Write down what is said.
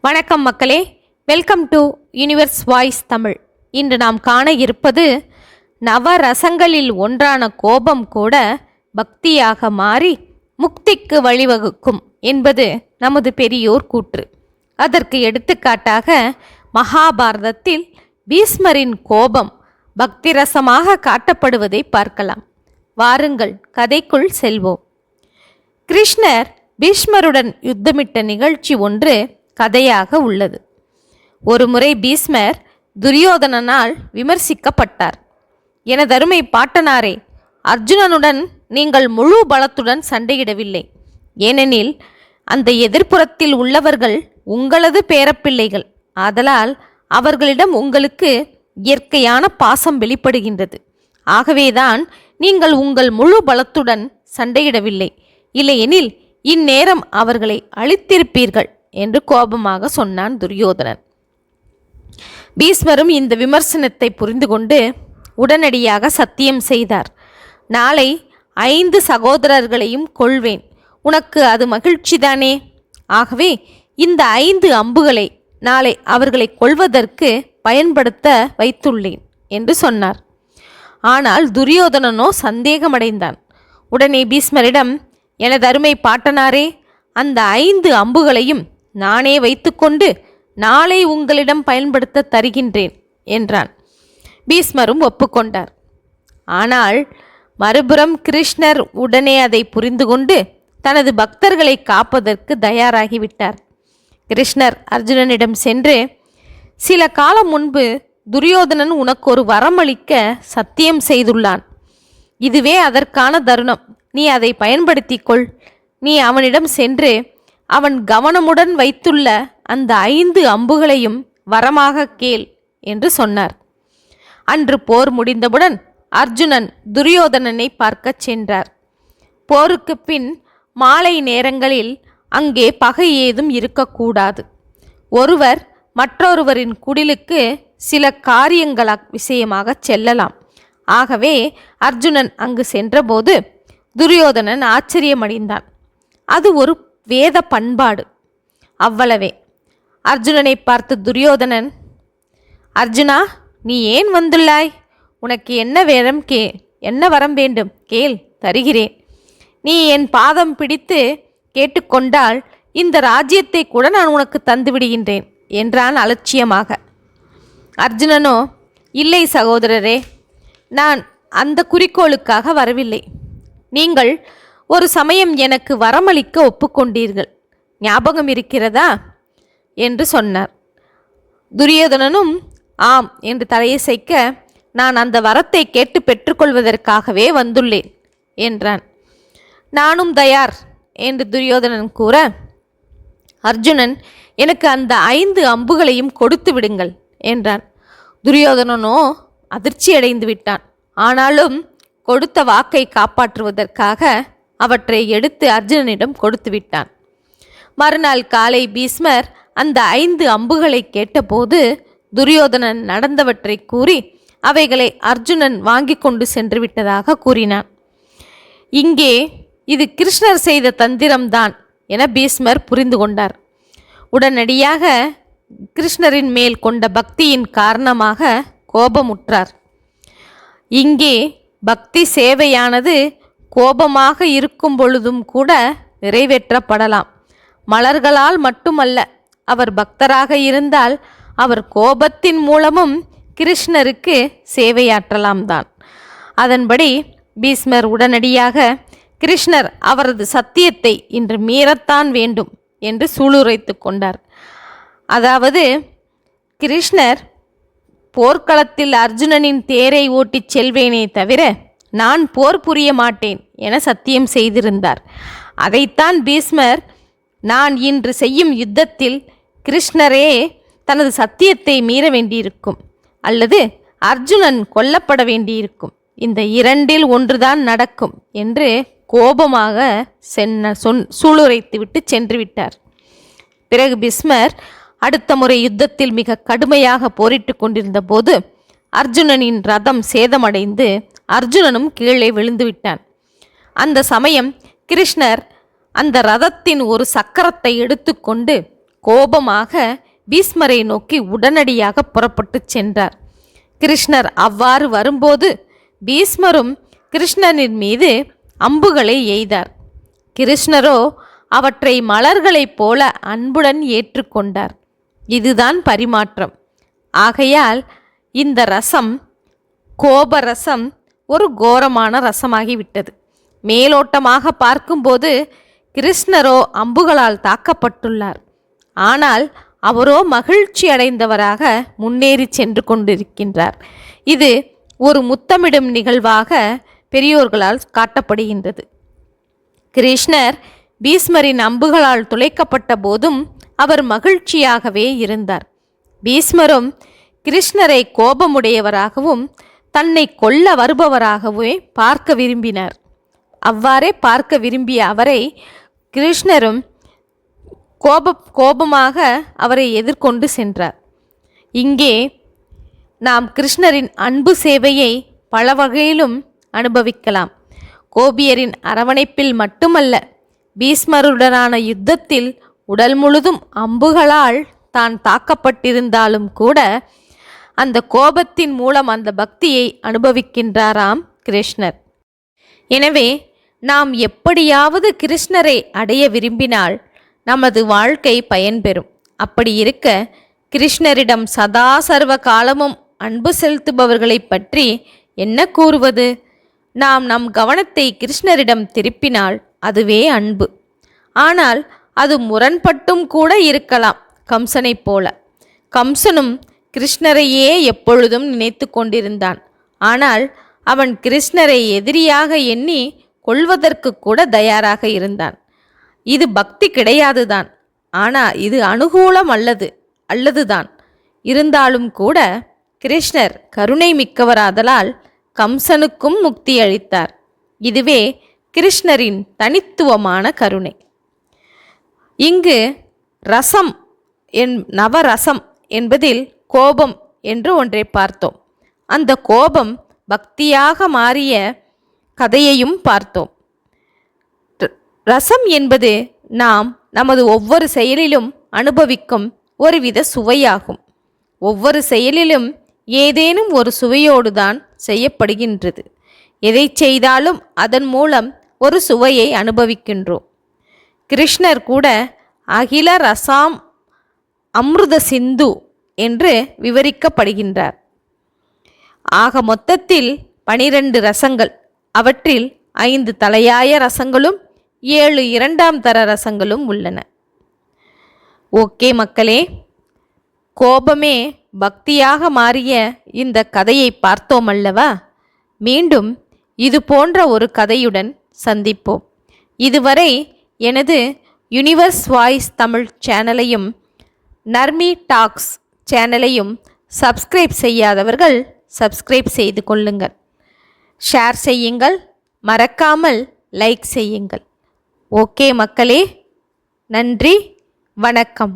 வணக்கம் மக்களே. Welcome to universe voice Tamil இன்று நாம் காண இருப்பது நவரசங்களில் ஒன்றான கோபம் கூட பக்தியாக மாறி முக்திக்கு வழிவகுக்கும் என்பது நமது பெரியோர் கூற்று. அதற்கு எடுத்துக்காட்டாக மகாபாரதத்தில் பீஸ்மரின் கோபம் பக்தி ரசமாக காட்டப்படுவதை பார்க்கலாம். வாருங்கள் கதைக்குள் செல்வோம். கிருஷ்ணர் பீஷ்மருடன் யுத்தமிட்ட நிகழ்ச்சி ஒன்று கதையாக உள்ளது. ஒருமுறை பீஷ்மர் துரியோதனனால் விமர்சிக்கப்பட்டார். எனதருமை பாட்டனாரே அர்ஜுனனுடன் நீங்கள் முழு பலத்துடன் சண்டையிடவில்லை. ஏனெனில் அந்த எதிர்ப்புறத்தில் உள்ளவர்கள் உங்களது பேரப்பிள்ளைகள். ஆதலால் அவர்களிடம் உங்களுக்கு இயற்கையான பாசம் வெளிப்படுகின்றது. ஆகவேதான் நீங்கள் உங்கள் முழு பலத்துடன் சண்டையிடவில்லை. இல்லையெனில் இந்நேரம் அவர்களை அழித்திருப்பீர்கள். என்று கோபமாக சொன்னான் துரியோதனன். பீஸ்மரும் இந்த விமர்சனத்தை புரிந்து கொண்டு உடனடியாக சத்தியம் செய்தார். நாளை ஐந்து சகோதரர்களையும் கொள்வேன். உனக்கு அது மகிழ்ச்சிதானே? ஆகவே இந்த ஐந்து அம்புகளை நாளை அவர்களை கொள்வதற்கு பயன்படுத்த வைத்துள்ளேன் என்று சொன்னார். ஆனால் துரியோதனனோ சந்தேகமடைந்தான். உடனே பீஸ்மரிடம் எனது அருமை பாட்டனாரே அந்த ஐந்து அம்புகளையும் நானே வைத்துக்கொண்டு நாளை உங்களிடம் பயன்படுத்த தருகின்றேன் என்றான். பீஸ்மரும் ஒப்புக்கொண்டார். ஆனால் மறுபுறம் கிருஷ்ணர் உடனே அதை புரிந்து கொண்டு தனது பக்தர்களை காப்பதற்கு தயாராகிவிட்டார் கிருஷ்ணர் அர்ஜுனனிடம் சென்று சில காலம் முன்பு துரியோதனன் உனக்கு ஒரு வரமளிக்க சத்தியம் செய்துள்ளான். இதுவே அதற்கான தருணம். நீ அதை பயன்படுத்திக்கொள் நீ அவனிடம் சென்று அவன் கவனமுடன் வைத்துள்ள அந்த ஐந்து அம்புகளையும் வரமாக கேள் என்று சொன்னார். அன்று போர் முடிந்தவுடன் அர்ஜுனன் துரியோதனனை பார்க்கச் சென்றார். போருக்குப் பின் மாலை நேரங்களில் அங்கே பகை ஏதும் இருக்கக்கூடாது ஒருவர் மற்றொருவரின் குடிலுக்கு சில காரியங்கள விஷயமாக செல்லலாம். ஆகவே அர்ஜுனன் அங்கு சென்றபோது துரியோதனன் ஆச்சரியமடைந்தான். அது ஒரு வேத பண்பாடு. அவ்வளவே. அர்ஜுனனை பார்த்து துரியோதனன் அர்ஜுனா நீ ஏன் வந்துள்ளாய்? உனக்கு என்ன வேரம் கே என்ன வரம் வேண்டும்? கேள் தருகிறேன். நீ என் பாதம் பிடித்து கேட்டுக்கொண்டால் இந்த ராஜ்யத்தை கூட நான் உனக்கு தந்து விடுகின்றேன் என்றான் அலட்சியமாக. அர்ஜுனனோ இல்லை சகோதரரே நான் அந்த குறிக்கோளுக்காக வரவில்லை. நீங்கள் ஒரு சமயம் எனக்கு வரமளிக்க ஒப்புக்கொண்டீர்கள். ஞாபகம் இருக்கிறதா? என்று சொன்னார். துரியோதனனும் ஆம் என்று தலையசைக்க நான் அந்த வரத்தை கேட்டு பெற்றுக்கொள்வதற்காகவே வந்துள்ளேன் என்றான். நானும் தயார் என்று துரியோதனன் கூற அர்ஜுனன் எனக்கு அந்த ஐந்து அம்புகளையும் கொடுத்து விடுங்கள் என்றான். துரியோதனனோ அதிர்ச்சி அடைந்து விட்டான். ஆனாலும் கொடுத்த வாக்கை காப்பாற்றுவதற்காக அவற்றை எடுத்து அர்ஜுனனிடம் கொடுத்து விட்டான். மறுநாள் காலை பீஸ்மர் அந்த ஐந்து அம்புகளை கேட்டபோது துரியோதனன் நடந்தவற்றை கூறி அவைகளை அர்ஜுனன் வாங்கி கொண்டு சென்று விட்டதாக கூறினான். இங்கே இது கிருஷ்ணர் செய்த தந்திரம்தான் என பீஸ்மர் புரிந்து கொண்டார். உடனடியாக கிருஷ்ணரின் மேல் கொண்ட பக்தியின் காரணமாக கோபமுற்றார். இங்கே பக்தி சேவையானது கோபமாக இருக்கும் பொழுதும் கூட நிறைவேற்றப்படலாம். மலர்களால் மட்டுமல்ல அவர் பக்தராக இருந்தால் அவர் கோபத்தின் மூலமும் கிருஷ்ணருக்கு சேவையாற்றலாம் தான். அதன்படி பீஸ்மர் உடனடியாக கிருஷ்ணர் அவரது சத்தியத்தை இன்று மீறத்தான் வேண்டும் என்று சூளுரைத்து கொண்டார். அதாவது கிருஷ்ணர் போர்க்களத்தில் அர்ஜுனனின் தேரை ஓட்டிச் செல்வேனே தவிர நான் போர் புரிய மாட்டேன் என சத்தியம் செய்திருந்தார். அதைத்தான் பீஸ்மர் நான் இன்று செய்யும் யுத்தத்தில் கிருஷ்ணரே தனது சத்தியத்தை மீற வேண்டியிருக்கும் அல்லது அர்ஜுனன் கொல்லப்பட வேண்டியிருக்கும். இந்த இரண்டில் ஒன்றுதான் நடக்கும் என்று கோபமாக சென்ன சொன் சூளுரைத்துவிட்டு சென்று விட்டார். பிறகு பிஸ்மர் அடுத்த முறை யுத்தத்தில் மிக கடுமையாக போரிட்டு கொண்டிருந்த போது அர்ஜுனனின் ரதம் சேதமடைந்து அர்ஜுனனும் கீழே விழுந்து விட்டான் அந்த சமயம் கிருஷ்ணர் அந்த ரதத்தின் ஒரு சக்கரத்தை எடுத்துக்கொண்டு கோபமாக பீஸ்மரை நோக்கி உடனடியாக புறப்பட்டுச் சென்றார். கிருஷ்ணர் அவ்வாறு வரும்போது பீஸ்மரும் கிருஷ்ணனின் மீது அம்புகளை எய்தார். கிருஷ்ணரோ அவற்றை மலர்களைப் போல அன்புடன் ஏற்றுக்கொண்டார். இதுதான் பரிமாற்றம். ஆகையால் இந்த ரசம் கோபரசம் ஒரு கோரமான ரசமாகிவிட்டது மேலோட்டமாக பார்க்கும்போது கிருஷ்ணரோ அம்புகளால் தாக்கப்பட்டுள்ளார். ஆனால் அவரோ மகிழ்ச்சி அடைந்தவராக முன்னேறி சென்று கொண்டிருக்கின்றார். இது ஒரு முத்தமிடும் நிகழ்வாக பெரியோர்களால் காட்டப்படுகின்றது. கிருஷ்ணர் பீஸ்மரின் அம்புகளால் துளைக்கப்பட்ட போதும் அவர் மகிழ்ச்சியாகவே இருந்தார். பீஸ்மரும் கிருஷ்ணரை கோபமுடையவராகவும் தன்னை கொல்ல வருபவராகவே பார்க்க விரும்பினார். அவ்வாறே பார்க்க விரும்பிய அவரை கிருஷ்ணரும் கோப கோபமாக அவரை எதிர்கொண்டு சென்றார். இங்கே நாம் கிருஷ்ணரின் அன்பு சேவையை பல வகையிலும் அனுபவிக்கலாம். கோபியரின் அரவணைப்பில் மட்டுமல்ல பீஸ்மருடனான யுத்தத்தில் உடல் முழுதும் அம்புகளால் தான் தாக்கப்பட்டிருந்தாலும் கூட அந்த கோபத்தின் மூலம் அந்த பக்தியை அனுபவிக்கின்றாராம் கிருஷ்ணர். எனவே நாம் எப்படியாவது கிருஷ்ணரை அடைய விரும்பினால் நமது வாழ்க்கை பயன்பெறும் அப்படி இருக்க கிருஷ்ணரிடம் சதா சர்வ காலமும் அன்பு செலுத்துபவர்களைப் பற்றி என்ன கூறுவது? நாம் நம் கவனத்தை கிருஷ்ணரிடம் திருப்பினால் அதுவே அன்பு. ஆனால் அது முரண்பட்டும் கூட இருக்கலாம் கம்சனைப் போல. கம்சனும் கிருஷ்ணரையே எப்பொழுதும் நினைத்து கொண்டிருந்தான். ஆனால் அவன் கிருஷ்ணரை எதிரியாக எண்ணி கொள்வதற்கு கூட தயாராக இருந்தான். இது பக்தி கிடையாதுதான். ஆனால் இது அனுகூலம் அல்லது அல்லதுதான். இருந்தாலும் கூட கிருஷ்ணர் கருணை மிக்கவராதலால் கம்சனுக்கும் முக்தி அளித்தார். இதுவே கிருஷ்ணரின் தனித்துவமான கருணை. இங்கு ரசம் என் நவரசம் என்பதில் கோபம் என்று ஒன்றை பார்த்தோம். அந்த கோபம் பக்தியாக மாறிய கதையையும் பார்த்தோம். ரசம் என்பது நாம் நமது ஒவ்வொரு செயலிலும் அனுபவிக்கும் ஒருவித சுவையாகும். ஒவ்வொரு செயலிலும் ஏதேனும் ஒரு சுவையோடு தான் செய்யப்படுகின்றது. எதை செய்தாலும் அதன் மூலம் ஒரு சுவையை அனுபவிக்கின்றோம். கிருஷ்ணர் கூட அகில ரசாம் அமிர்த சிந்து என்று விவரிக்கப்படுகின்றார். ஆக மொத்தத்தில் பனிரெண்டு ரசங்கள் அவற்றில் ஐந்து தலையாய ரசங்களும் ஏழு இரண்டாம் தர ரசங்களும் உள்ளன. ஓகே மக்களே கோபமே பக்தியாக மாறிய இந்த கதையை பார்த்தோம் அல்லவா? மீண்டும் இது போன்ற ஒரு கதையுடன் சந்திப்போம். இதுவரை எனது யுனிவர்ஸ் வாய்ஸ் தமிழ் சேனலையும் நர்மி டாக்ஸ் சேனலையும் சப்ஸ்கிரைப் செய்யாதவர்கள் சப்ஸ்கிரைப் செய்து கொள்ளுங்கள். ஷேர் செய்யுங்கள். மறக்காமல் லைக் செய்யுங்கள். ஓகே மக்களே நன்றி வணக்கம்.